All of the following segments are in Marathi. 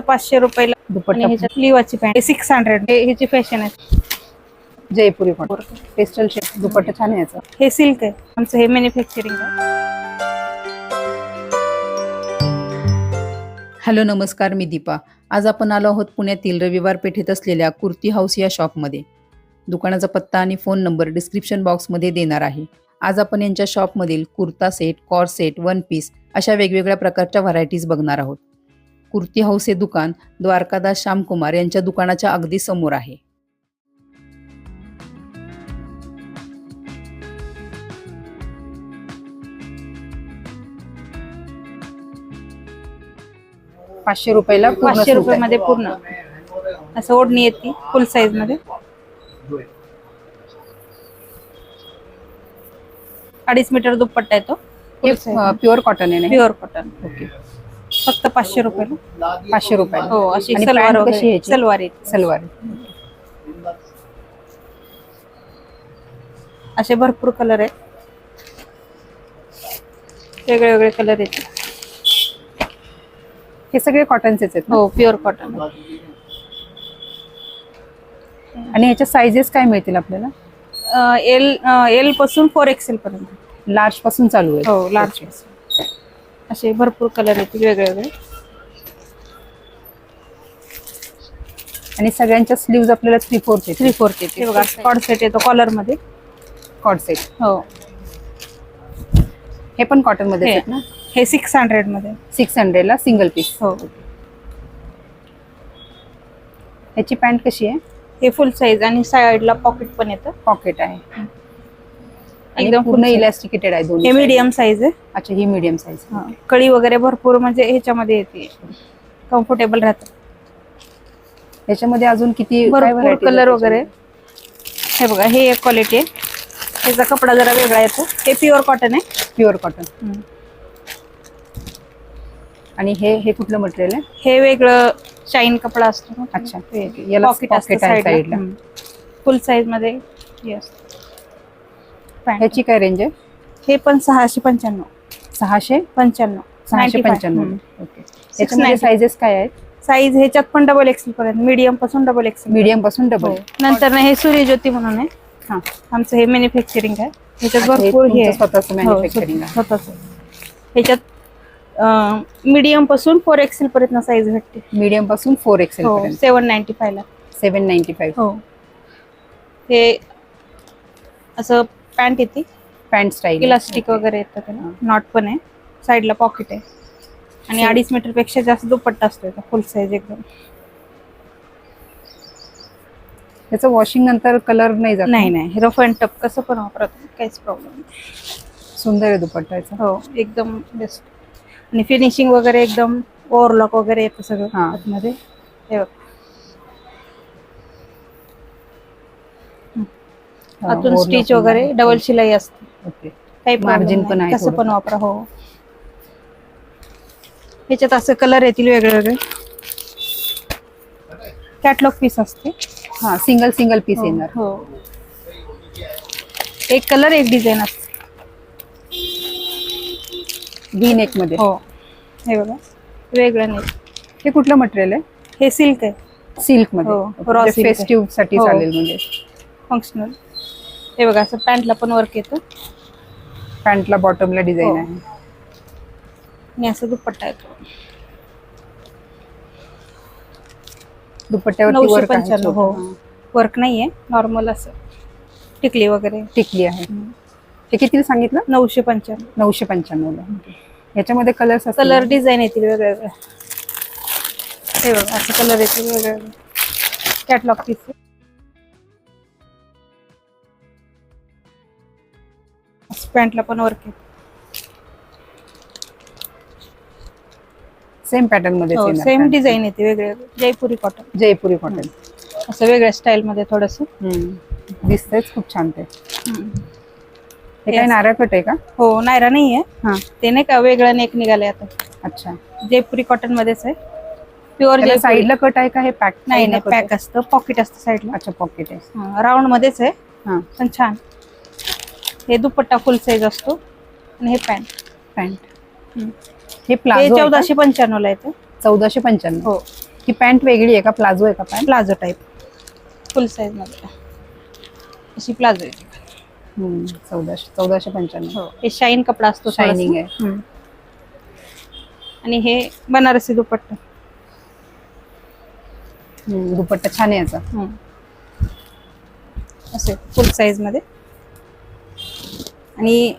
पाचशे रुपयाला दुपट्टा. लिवाची पॅन्ट. सिक्स हंड्रेड ह्याची फॅशन आहे. Jaipuri cotton pastel shade dupatta छान आहे याचा. हे सिल्क आहे. आमचं हे मॅन्युफॅक्चरिंग आहे. हॅलो नमस्कार मी दीपा. आज आपण आलो आहोत पुण्यातील रविवार पेठेत असलेल्या कुर्ती हाऊस या शॉपमध्ये. दुकानाचा पत्ता आणि फोन नंबर डिस्क्रिप्शन बॉक्समध्ये देणार आहे. आज आपण यांच्या शॉपमधील kurta set cord set one piece अशा वेगवेगळ्या प्रकारच्या व्हरायटीज बघणार आहोत. कुर्ती हाऊस हे दुकान द्वारकादास श्यामकुमार यांच्या दुकानाच्या अगदी समोर आहे. पाचशे रुपयाला पूर्ण पाचशे. रुपये मध्ये पूर्ण. असं ओढणी येते फुल साईजमध्ये. अडीच मीटर दुपट्टा येतो प्युअर कॉटन आहे ना प्युअर कॉटन ओके फक्त पाचशे रुपयाला? पाचशे रुपयाला. हो अशी आणि सलवार pant कशी वगैरे याची? सलवार येते. सलवार. असे भरपूर कलर आहेत. वेगळे वेगळे कलर येते. हे सगळे कॉटनचेच आहेत ना? हो प्युअर कॉटन आणि ह्याच्या साईजेस काय मिळतील आपल्याला? एल एलपासून फोर एक्सेल पर्यंत. लार्जपासून चालू आहे. हो लार्ज असे भरपूर कलर येतील वेगळे वेगळे. आणि सगळ्यांच्या स्लीव्ज आपल्याला थ्री फोर्थ थ्री फोर्थ येते बघा कॉड सेट येतो कॉलरमध्ये. कॉट सेट हो. हे पण कॉटनमध्ये हे. ना? हे सिक्स हंड्रेडमध्ये. सिक्स हंड्रेडला सिंगल पीस हो. ह्याची पॅन्ट कशी आहे? हे फुल साईज आणि साईडला पॉकेट पण येतं. पॉकेट आहे. एकदम पूर्ण. इलॅस्टिकेटेड आहे दोन्ही हे. मीडियम साईज आहे. अच्छा ही मीडियम साईज. कळी वगैरे भरपूर म्हणजे ह्याच्यामध्ये येते. कम्फर्टेबल राहतं ह्याच्यामध्ये अजून किती भरपूर कलर वगैरे. हे बघा हे एक क्वालिटी आहे. त्याचा कपडा जरा वेगळा येतो. हे प्युअर कॉटन आहे. Pure cotton. आणि हे हे कुठलं मटेरियल आहे? हे वेगळं शाईन कपडा असतो. अच्छा. याला पॉकेट असतं. फुल साईजमध्ये. ह्याची काय रेंज आहे? हे पण सहाशे पंच्याण्णव. सहाशे? पंच्याण्णव. सहाशे 95. पंच्याण्णव. ओके याच्यामध्ये 690. साईजेस काय आहेत? साईज ह्याच्यात पण डबल एक्सेल पर्यंत मीडियमपासून डबल एक्सेल मीडियमपासून डबल नंतर ना हे सूर्यज्योती म्हणून आहे. हा आमचं हे मॅन्युफॅक्चरिंग आहे. ह्याच्यात हे भरपूर हे. स्वतःचं हो, मॅन्युफॅक्चरिंग आहे. स्वतःचं. ह्याच्यात मीडियमपासून फोर एक्सेल पर्यंत साईज भेटते. मीडियमपासून फोर एक्सेल हो पर्यंत. सेवन नाईन्टी फाय ला. सेव्हन नाईन्टी फाईव्ह हो. हे असं पॅन्ट येते. पॅन्ट स्टाईल इलास्टिक वगैरे येतं त्याला. नॉट पण आहे. साईडला पॉकेट आहे. आणि अडीच मीटरपेक्षा जास्त दुपट्टा असतो फुल साईज एकदम. त्याचं वॉशिंग नंतर कलर नाही जात. नाही नाही. रफ अँड टप कसं पण वापरत काहीच प्रॉब्लेम नाही. सुंदर आहे दुपट्टा याचा. हो एकदम बेस्ट आणि फिनिशिंग वगैरे एकदम ओव्हरलॉक वगैरे येतं सगळं हा. आतमध्ये. हे बघ. हा, आतून स्टिच वगैरे. डबल शिलाई असते. ओके काही margin पण आहे कसं पण. वापरा. हो. ह्याच्यात असं कलर येतील वेगळे वेगळे. कॅटलॉग पीस असते हा सिंगल सिंगल पीस हो, येणार. हो. एक कलर एक डिझाईन असते व्ही नेकमध्ये. हो. हे बघा. वेगळं नाही. हे कुठलं मटेरियल आहे? हे सिल्क आहे. सिल्क हो, मध्ये silk आहे. फेस्टिव्हसाठी हो. चालेल म्हणजे. फंक्शनल हे बघा असं पॅन्टला पण वर्क येतं. पॅन्टला बॉटमला डिझाईन हो. आहे. आणि असं दुपट्टा येतो दुपट्ट्यावरती नऊशे वर्क आहे पंच्याण्णव. हो. वर्क नाहीये. नॉर्मल असं. टिकली वगैरे. टिकली आहे. हे किती सांगितलं? नऊशे पंच्याण्णव. नऊशे पंच्याण्णवला. याच्यामध्ये कलर्स कलर डिझाईन येतील वेगळे वेगळे हे बघा असं कलर येतील वेगळे वेगळे कॅटलॉग पीस पॅन्टला पण वर्क आहे. सेम पॅटर्नमध्ये सेम डिझाईन येते वेगळे जयपुरी कॉटन जयपुरी कॉटन असं वेगळ्या स्टाईल मध्ये थोडस. दिसतंयच खूप छान ते. हे काय. नारळ कट आहे का? हो नायरा नाहीये हा. ते नाही का वेगळं नेक निघालंय आता. अच्छा. जयपुरी कॉटन मध्येच आहे. प्युअर जयपुरी. साईडला कट आहे का हे पॅक नाही नाही पॅक असतं. पॉकेट असतं साईडला अच्छा पॉकेट आहे. राऊंड मध्येच आहे. हा. पण छान. हे दुपट्टा फुल साईज असतो. आणि हे पॅन्ट पॅन्ट. हे प्लाझो चौदाशे पंच्याण्णव ला येतं चौदाशे पंच्याण्णव. हो. ही पॅन्ट वेगळी आहे का? प्लाझो आहे का पॅन्ट? प्लाझो टाईप फुल साईजमध्ये अशी प्लाझो येते चौदाशे चौदाशे पंच्याण्णव. हो. हे शाईन कपडा असतो थोडासा. आहे. हम्म. आणि हे बनारसी दुपट्टा. हम्म, दुपट्टा छान आहे याचा. हम्म. असे फुल साईजमध्ये. आणि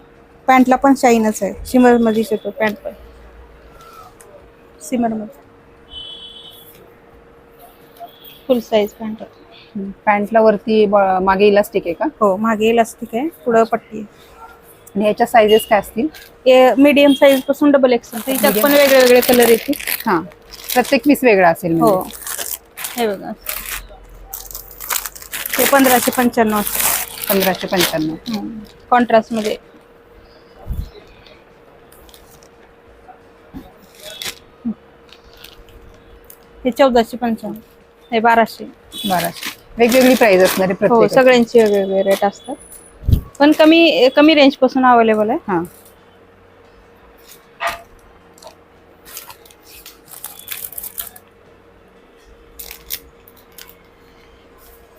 पॅन्टला पण शाईनच आहे. शिमर मध्येच येतो पॅन्ट पण. सिमरमध्ये फुल साईज पॅन्ट पॅन्टला वरती मागे इलास्टिक आहे का? हो मागे इलास्टिक आहे पुढं पट्टी आहे. आणि याच्या साईजेस काय असतील? हे मीडियम साईजपासून डबल एक्सेल त्याच्यात पण वेगळे वेगळे कलर येतील. हा. प्रत्येक पीस वेगळा असेल हो म्हणजे. हे. बघा. हे पंधराशे पंच्याण्णव पंधराशे पंच्याण्णव. कॉन्ट्रास्टमध्ये हे चौदाशे पंच्याण्णव हे बाराशे. बाराशे. वेगवेगळी प्राइस असणार आहे हो प्रत्येक सगळ्यांचे वेगवेगळे रेट असतात. पण कमी कमी रेंजपासून अवेलेबल आहे. हा.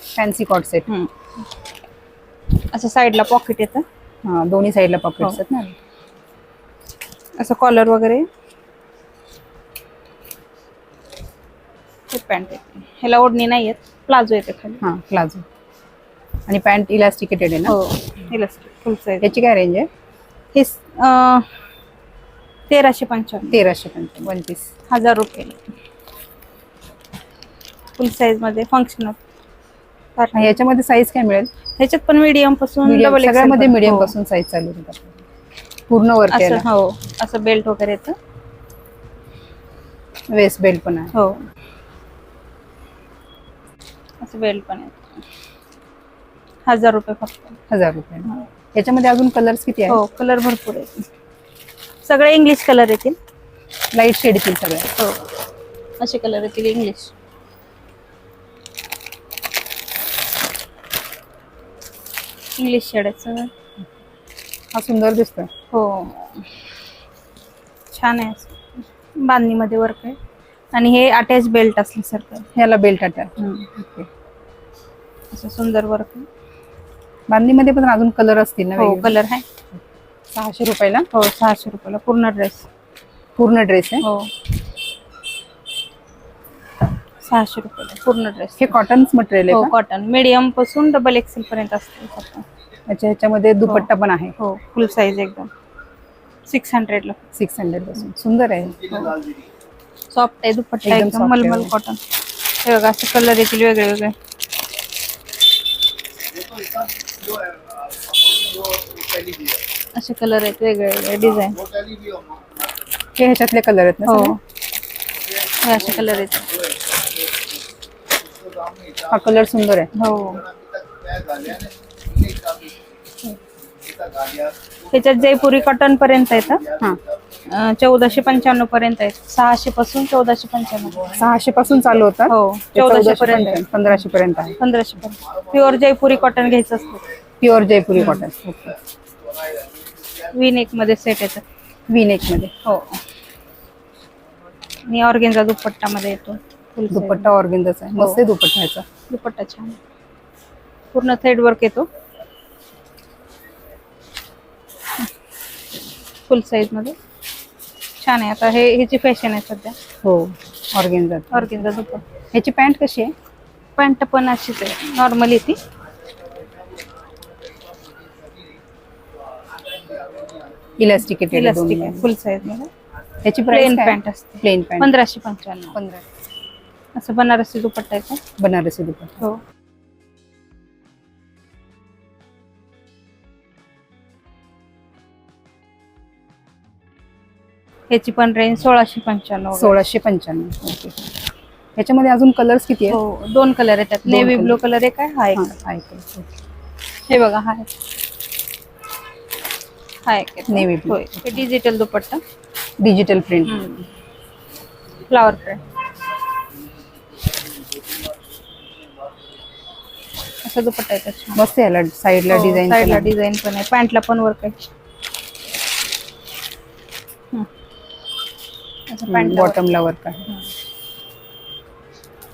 फॅन्सी कॉट सेट हम्म. असं साईडला पॉकेट येतं. हा दोन्ही साईडला पॉकेट्स हो. आहेत ना. असं कॉलर वगैरे. हे पॅन्ट येते ह्याला ओढणी नाही येत प्लाझो येते खाली. हा प्लाझो. आणि पॅन्ट इलास्टिकेटेड आहे ना? हो इलास्टिक फुल साईज याची काय रेंज आहे? हे अं, तेराशे पंच्याण्णव. तेराशे पंच्याण्णव वन पीस हजार रुपये. फुल साईजमध्ये फंक्शनल याच्यामध्ये साईज काय मिळेल? ह्याच्यात पण मीडियमपासून Medium, डबल सगळ्यामध्ये मीडियमपासून साईज चालू होतात पूर्ण हो. असं आहे हो. असं बेल्ट वगैरे येतं. वेस्ट बेल्ट पण आहे. हो. असं बेल्ट पण येतं हजार रुपये फक्त. हजार रुपये. याच्यामध्ये अजून कलर्स किती आहे हो कलर भरपूर आहेत. सगळे इंग्लिश कलर येतील. लाइट शेड येतील सगळ्या हो. असे कलर येतील इंग्लिश इंग्लिश शेड आहेत सगळं. हा सुंदर दिसतोय. हो. छान आहे. बांधणीमध्ये वर्क आहे. आणि हे अटॅच बेल्ट असल्यासारखं याला बेल्ट अटॅच. असं सुंदर वर्क बांधणीमध्ये पण अजून कलर असतील ना हो? कलर आहे. सहाशे रुपयाला हो सहाशे रुपयाला. पूर्ण ड्रेस पूर्ण ड्रेस आहे? हो. सहाशे रुपयाला पूर्ण ड्रेस हे कॉटन्स मटेरियल हो आहे का? कॉटन मीडियमपासून डबल एक्सेल पर्यंत असते. अच्छा ह्याच्यामध्ये दुपट्टा पण आहे. हो फुल साईज एकदम. सिक्स हंड्रेडला सिक्स हंड्रेडपासून. सुंदर आहे. सॉफ्ट आहे दुपट्टा एकदम एकदम soft मलमल आहे. कॉटन हे बघा असे कलर येतील वेगळे वेगळे. असे कलर आहेत वेगळे वेगळे डिझाईन हे ह्याच्यातले कलर आहेत ना हो. सगळे? हे असे कलर येतात हा कलर सुंदर आहे. हो. त्याच्यात जयपुरी कॉटन पर्यंत येतं हा. चौदाशे पंच्याण्णव पर्यंत आहेत. सहाशे पासून चौदाशे पंच्याण्णव. सहाशे पासून चालू होतात? हो ते चौदाशे पर्यंत पंधराशे पर्यंत आहे. पंधराशे पर्यंत. प्युअर जयपुरी कॉटन घ्यायचं असतं. Pure Jaipuri cotton okay V नेकमध्ये set येतं. वी नेकमध्ये. हो. आणि ऑर्गेन्झा दुपट्टा मध्ये येतो. Full size. दुपट्टा ऑर्गेन्झाचा आहे. हो. मस्त आहे दुपट्टा ह्याचा दुपट्टा छान. पूर्ण थ्रेड वर्क येतो. फुल साईजमध्ये. छान आहे. आता हे ह्याची फॅशन आहे सध्या. हो ऑर्गेन्झा ऑर्गेन्झा दुपट्टा ह्याची पॅन्ट कशी आहे? पॅन्ट पण अशीच आहे. नॉर्मल इलास्टिकेटेड इलास्टिक आहे फुल साईजमध्ये. ह्याची प्लेन पॅन्ट असते. प्लेन पॅन्ट पंधराशे पंच्याण्णव. पंधरा. असं बनारसी दुपट्टा येतो बनारसी दुपट्टा. हो. ह्याची पण रेंज सोळाशे पंच्याण्णव. सोळाशे पंच्याण्णव. ओके ह्याच्यामध्ये अजून कलर्स किती आहेत? हो दोन कलर येतात दोन नेव्ही color. ब्लू कलर एक आहे हा एक. हा, आहे. हे बघा हा एक. हा एक येतो. Navy blue. होय हे digital dupatta. Digital print flower print असा दुपट्टा येतो छान मस्त आहे याला साईडला डिझाईन साईडला डिझाईन पण आहे. पॅन्टला पण वर्क आहे. हम्म. बॉटमला वर्क आहे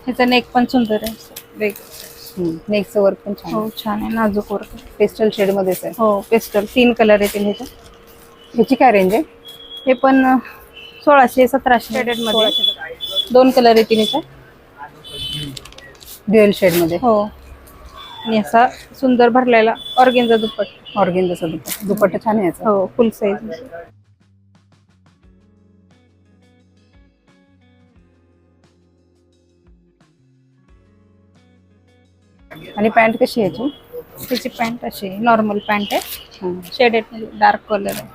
ह्याचा नेक पण सुंदर आहे वेगळं नेकचं वर्क पण छान हो छान आहे. नाजूक वर्क पेस्टल शेड मध्येच आहे. हो पेस्टल तीन कलर येतील ह्याच्यात ह्याची काय रेंज आहे? हे पण सोळाशे सतराशे मध्ये. दोन कलर येतील ह्याच्यात ड्युएल शेडमध्ये. हो. आणि असा सुंदर भरलेला ऑर्गेनचा दुप्पट ऑर्गेन दुपट्टा. दुपट्टा छान आहे याचा. हो फुल साईज आणि पॅन्ट कशी आहे याची? त्याची पॅन्ट अशी नॉर्मल पॅन्ट आहे. शेडेड डार्क कलर आहे.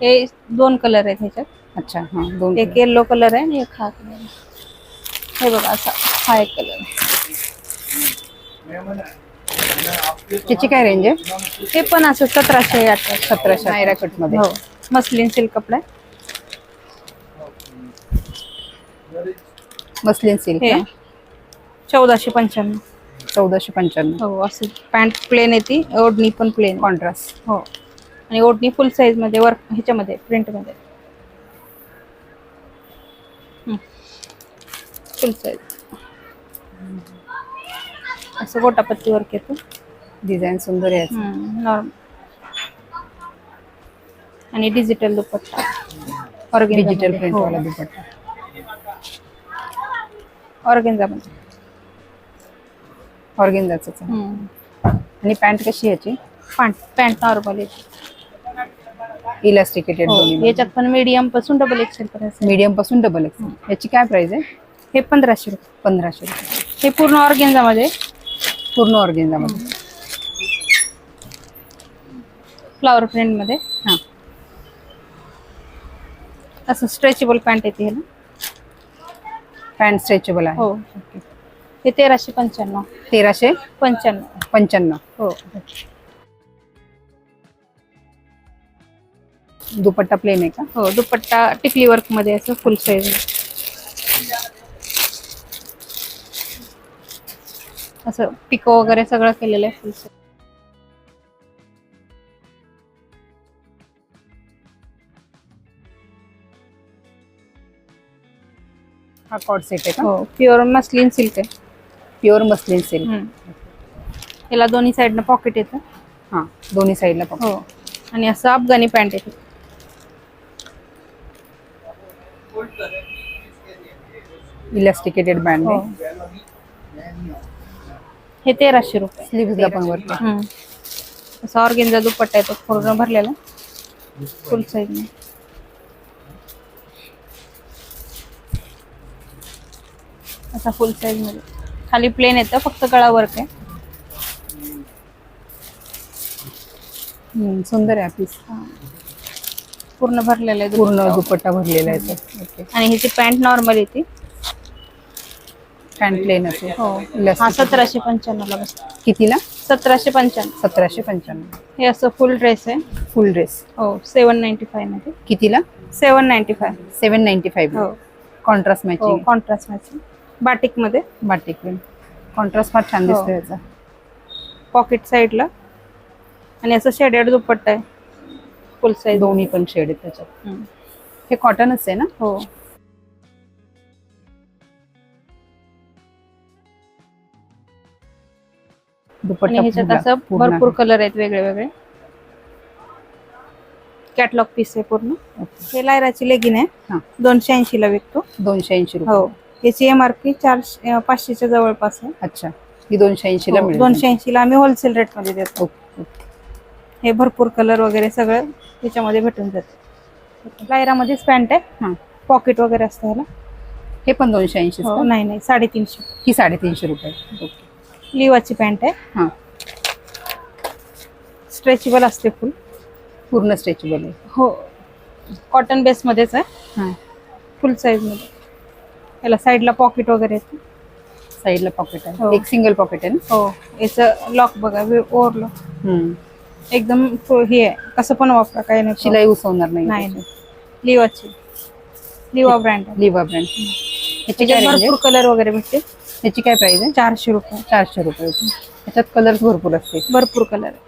हे दोन कलर आहेत ह्याच्यात. अच्छा हा दोन एक येल्लो कलर आहे आणि एक हा कलर आहे. हे बघा असा हा एक कलर त्याची काय रेंज आहे? हे पण असं सतराशे सतराशे नायरा कटमध्ये. हो मस्लिन सिल्क कपडा आहे. मस्लिन सिल्क हे चौदाशे पंच्याण्णव. चौदाशे पंच्याण्णव. हो असं पॅन्ट प्लेन येते ओढणी पण प्लेन कॉन्ट्रास्ट हो. आणि ओढणी फुल साईजमध्ये वर्क ह्याच्यामध्ये प्रिंटमध्ये. फुल साईज असं गोटापत्ती वर्क येतो. डिझाईन सुंदर आहे. नॉर्मल आणि digital dupatta. Organza digital. Print वाला दुपट्टा. मध्ये. ऑर्गेन्झाच आणि पॅन्ट कशी याची? पॅन्ट पॅन्ट नॉर्मल इलास्टिकेटेड हो, याच्यात पण मीडियमपासून डबल एक्सेल पर्यंत. मीडियमपासून डबल एक्स याची काय प्राइस आहे? हे पंधराशे रुपये. पंधराशे रुपये. हे पूर्ण ऑर्गेन्झा मध्ये पूर्ण ऑर्गेन्झा मध्ये फ्लावर प्रिंटमध्ये. हा. असं स्ट्रेचेबल पॅन्ट येते ह्याला पॅन्ट स्ट्रेचेबल आहे. हो हे तेराशे पंच्याण्णव. तेराशे पंच्याण्णव. पंच्याण्णव. हो. दुपट्टा प्लेन आहे का? हो दुपट्टा टिकली वर्कमध्ये असं फुल साईज असं पिको वगैरे सगळं केलेलं आहे फुल साईज हा कॉड सेट आहे का? हो प्युअर मस्लिन सिल्क आहे. Pure muslin silk. याला दोन्ही साईडनं पॉकेट येतं. हा दोन्ही साईडला हो. आणि असं अफगाणी पॅन्ट येते. इलास्टिकेटेड बँड हो. तेराशे रुपये. स्लीव्हजला पण हम्म. असा ऑर्गेनचा दुपट्टा येतो पूर्ण भरलेला. फुल साईज असा फुल साईजमध्ये. खाली प्लेन येतं फक्त गळा वर्क आहे सुंदर आहे पीस पूर्ण भरलेलं आहे पूर्ण दुपट्टा. दुपट्टा भरलेला आहे तो. ओके आणि ह्याची पॅन्ट नॉर्मल येते पॅन्ट प्लेन असेल हो. हा. सतराशे पंच्याण्णव ला बसतो. कितीला? सतराशे पंच्याण्णव. सतराशे पंच्याण्णव. हे असं फुल ड्रेस आहे. फुल ड्रेस हो सेवन नाईन्टी फायमध्ये. कितीला? Seven ninety five seven ninety five हो कॉन्ट्रास्ट हो मॅचिंग कॉन्ट्रास्ट मॅचिंग बाटिकमध्ये बाटिक कॉन्ट्रास्ट फार छान हो. दिसतो याचा पॉकेट साईडला आणि असं शेडेड दुपट्टा आहे. फुल साईज दोन्ही पण शेड आहेत त्याच्यात. हे कॉटनच आहे ना? हो. आणि ह्याच्यात असं भरपूर. कलर आहेत वेगळे वेगळे कॅटलॉग पीस आहे पूर्ण. हे लायराची लेगिन आहे. हा. दोनशे ऐंशी ला विकतो. दोनशे ऐंशी रुपये. हो. याची एम आर पी चारशे पाचशेच्या जवळपास आहे. अच्छा. ही दोनशे ऐंशी ला हो, मिळेल दोनशे ऐंशी ला आम्ही होलसेल रेटमध्ये देतो. हे भरपूर कलर वगैरे सगळं त्याच्यामध्ये भेटून जाते. लायरामध्येच पॅन्ट आहे. हा. पॉकेट वगैरे असतं ह्याला. हे पण दोनशे ऐंशी हो, नाही नाही साडेतीनशे. ही साडेतीनशे रुपये. ओके. लिवाची पॅन्ट आहे. हा. स्ट्रेचेबल असते फुल पूर्ण स्ट्रेचेबल आहे. हो. कॉटन बेसमध्येच आहे. हा. फुल साईजमध्ये याला साईडला पॉकेट वगैरे येतं. साईडला पॉकेट आहे. हो. एक सिंगल पॉकेट आहे ना? हो. याचं लॉक बघा ओव्हरलॉक हम्म. एकदम फु- हे आहे. कसं पण वापरा काही नाही शिलाई उसवणार नाही नाही नाही. लिवाची. लिवा ब्रँड आहे. लिवा ब्रँड ह्याची काय range आहे? भरपूर कलर वगैरे भेटते ह्याची काय प्राइस आहे? चारशे रुपये. चारशे रुपये. होती. ह्याच्यात कलर्स भरपूर असते भरपूर कलर आहे.